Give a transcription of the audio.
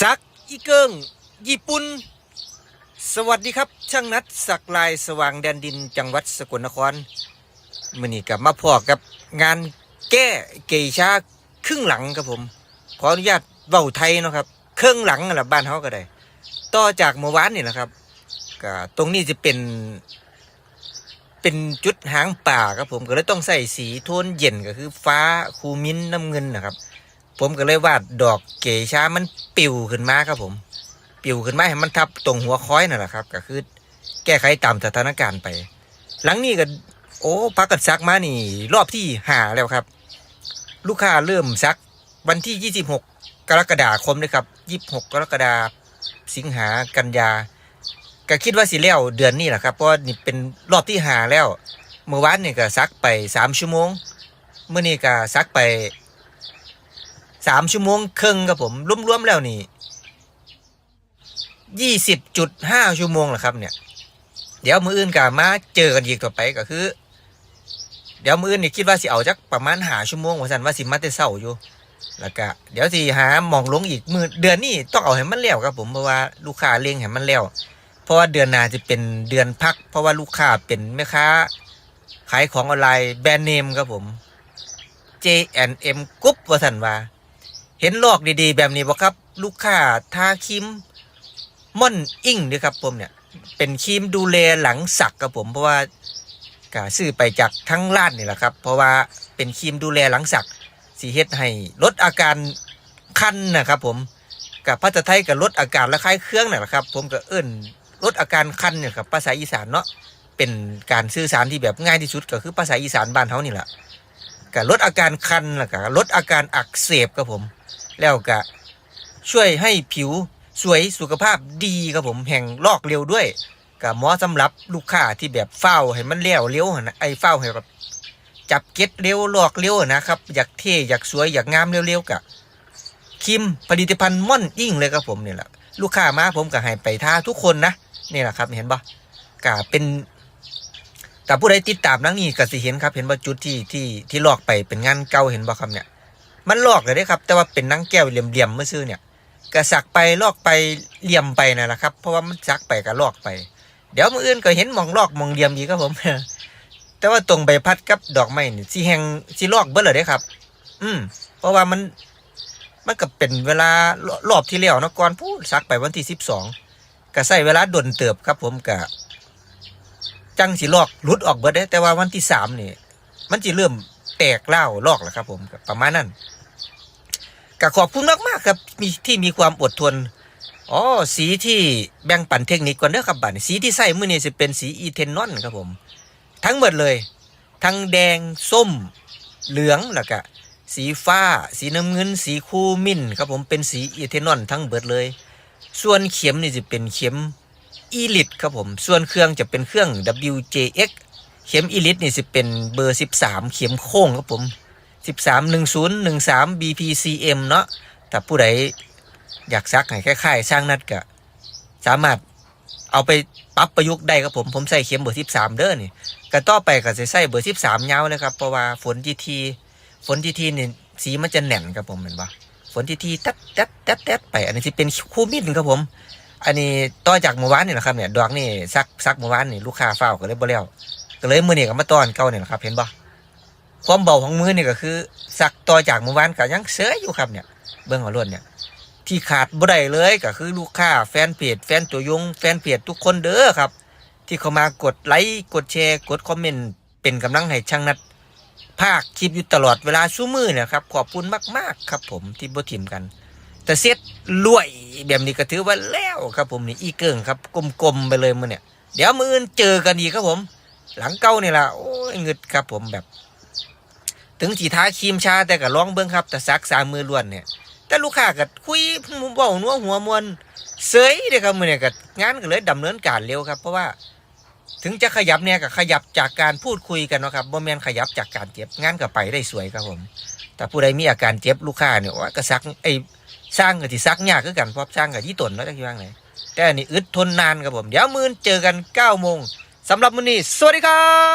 ซักอีเกิงญี่ปุ่น สวัสดีครับ ช่างนัดสักลายสว่างแดนดินจังหวัดสกลนครมื่อนี้กับมาพอกับงานแก้เกยชาครึ่งหลังครับผม ขออนุญาตเว้าไทยเนาะครับ เครื่องหลังน่ะบ้านเฮาก็ได้ ต่อจากเมื่อวานนี่แหละครับก็ตรงนี้จะเป็น เป็นจุดหางป่าครับผมก็เลยต้องใส่สีโทนเย็นก็คือฟ้าคูมิ้นน้ำเงินนะครับ ผมก็เลยวาดดอกเกช้ามันปิวขึ้นมาครับผม ปิวขึ้นมาให้มันทับตรงหัวค้อยนั่นแหละครับ ก็คือแก้ไขตามสถานการณ์ไป หลังนี้ก็ โอ้พักกันซักมานี่ รอบที่หาแล้วครับ ลูกค้าเริ่มซักวันที่ 26 กรกฎาคมนะครับ26 กรกฎาสิงหากันยาก็คิดว่าสิแล้วเดือนนี้แหละครับเพราะนี่เป็นรอบที่หาแล้ว เมื่อวานนี่ก็ซักไป 3 ชั่วโมงเมื่อนี้ก็ซักไป สามชั่วโมงครึ่งครับผมรวมๆแล้วนี่ยี่สิบจุดห้าชั่วโมงแหละครับเนี่ย เดี๋ยวมืออื่นกับมาเจอกันอีกต่อไปก็คือ เดี๋ยวมืออื่นนี่คิดว่าสิเอาจักประมาณหาชั่วโมงว่าสันว่าสิมาแต่เศร้าอยู่ แล้วก็เดี๋ยวสิหาหมองลงอีกมือเดือนนี้ต้องเอาให้มันแล้วครับผมเพราะว่าลูกค้าเลี้ยงให้มันแล้ว เพราะว่าเดือนหน้าจะเป็นเดือนพัก เพราะว่าลูกค้าเป็นแม่ค้าขายของออนไลน์แบรนด์เนมครับผม J&M กรุ๊ปว่าสันว่า เห็นลอกดีๆ แบบนี้บ่ครับ ลูกค้าทาครีมม่อนอิงด้วยครับผมเนี่ย เป็นครีมดูแลหลังสักครับผมเพราะว่าก็ซื้อไปจากทั้งร้านนี่แหละครับ เพราะว่าเป็นครีมดูแลหลังสักสีเฮ็ดให้ลดอาการคันนะครับ ผมกับภาษาไทยกับลดอาการระคายเคืองนั่แหละครับ ผมก็เอิ้นลดอาการคันเนี่ยครับภาษาอีสานเนาะเป็นการสื่อสารที่แบบง่ายที่สุดก็คือภาษาอีสานบ้านเฮานี่แหละก็ลดอาการคันแล้วก็ลดอาการอักเสบครับผม แล้วก็ช่วยให้ผิวสวยสุขภาพดีครับผมแห่งลอกเร็วด้วยกับหมอสำหรับลูกค้าที่แบบเฝ้าให้มันเลี้ยวเร็วหั่นะไอ้เฝ้าให้แบบจับเก็ตเร็วลอกเร็วนะครับ อยากเท่อยากสวยอยากงามเร็วๆกับคิมผลิตภัณฑ์ม่อนอิ่งเลยครับผมนี่แหละลูกค้ามาผมก็ให้ไปท่าทุกคนนะนี่แหละครับเห็นปะก็เป็นกับผู้ใดติดตามนั่งนี้ก็สิเห็นครับ เห็นว่าจุดที่ที่ที่ลอกไปเป็นงานเก่าเห็นบ่ครับเนี่ย มันลอกเลยเด้ครับ แต่ว่าเป็นนังแก้วเหลี่ยมๆเมื่อซื้อเนี่ยกระสักไปลอกไปเหลี่ยมไปนั่นแหละครับ เพราะว่ามันสักไปก็ลอกไป เดี๋ยวมืออื่นก็เห็นมองลอกมองเหลี่ยมอีกครับผมแต่ว่าตรงใบพัดกับดอกไม้นี่สีแหงสีลอกเบิดเลยเด้ครับ อืม เพราะว่ามันมันก็เป็นเวลารอบที่แล้วนะก่อนพูดสักไปวันที่สิบสองก็ใส่เวลาดนเติบครับ ผมกะจังสีลอกหลุดออกเบิดได้แต่ว่าวันที่สามนี่ มันจะเริ่มแตกเล่าลอกแล้วครับ ผมประมาณนั้น ก็ขอบคุณมากมากๆครับมีที่มีความอดทนอ๋อสีที่แบ่งปันเทคนิคก่อนเด้อครับบัดนี้สีที่ใส่มือนี้จะเป็นสีอีเทนนอนครับผม ทั้งหมดเลย ทั้งแดงส้ม เหลืองแล้วก็สีฟ้า สีน้ำเงิน สีคูมินครับผมเป็นสีอีเทนอนทั้งเบิดเลย ส่วนเข็มนี่จะเป็นเข็มอีลิตครับผม ส่วนเครื่องจะเป็นเครื่อง WJX เข็มอีลิตนี่สิเป็นเบอร์ 13 เข็มโค้งครับผม 13 10 13 BPCM เนาะถ้าผู้ใดอยากซักให้คล้ายๆสร้างนัดก็สามารถเอาไปปรับประยุกต์ได้ครับผมผมใส่เข็มเบอร์ 13 เด้อนี่ก็ต่อไปก็จะใส่เบอร์ 13ยาวเลยครับเพราะว่าฝนทีทีฝนทีทีนี่สีมันจะแน่นครับผมเห็นปะฝนทีทีตัดตัดตัดตัดไปอันนี้จะเป็นคู่มินครับผม อันนี้ต่อจากเมื่อวานนี่แหละครับเนี่ยดอกนี่ซักซักเมื่อวานนี่ลูกค้าเฝ้าก็เลยบ่แล้วก็เลยมือนี่ก็มาตอนเก่าเนี่ยแหละครับเห็นปะ ความเบาของมือนี่ก็คือสักต่อจากเมื่อวานก็ยังเสยอยู่ครับเนี่ย เบื้องหัวล้วนเนี่ย ที่ขาดบ่ได้เลยก็คือลูกค้าแฟนเพจแฟนตัวยงแฟนเพจทุกคนเด้อครับ ที่เขามากดไลค์กดแชร์ กดคอมเมนต์เป็นกำลังให้ช่างนัดภาคคลิปอยู่ตลอดเวลาชั่วมือเนี่ยครับขอบคุณมาก ๆ ครับผมที่บ่ทิมกัน แต่เซ็ตรวยแบบนี้ก็ถือว่าแล้วครับผมนี่อีเกิงครับกลมๆไปเลยมือเนี่ย เดี๋ยวมืออื่นเจอกันอีกครับผม หลังเก้านี่ล่ะโอ้ยเงึดครับผมแบบ ถึงสีท้าครีมชาแต่ก็ร้องเบิ้งครับ แต่ซักสามมือล้วนเนี่ย แต่ลูกค้าก็คุยเบานัวหัวมวนเสยเลยครับมือเนี่ยก็งานก็เลยดำเนินการเร็วครับ เพราะว่าถึงจะขยับเนี่ยก็ขยับจากการพูดคุยกันนะครับบ่แมนขยับจากการเจ็บงานก็ไปได้สวยครับผม แต่ผู้ใดมีอาการเจ็บลูกค้าเนี่ยว่าก็ซักไอ้สร้างกับที่ซักยากคือกันเพราะสร้างกับที่ตนเนาะจักอย่างไหนแต่อันนี้อึดทนนานครับผม เดี๋ยวมืออนเจอกัน9โมงสำหรับมื้อนี้ สวัสดีครับ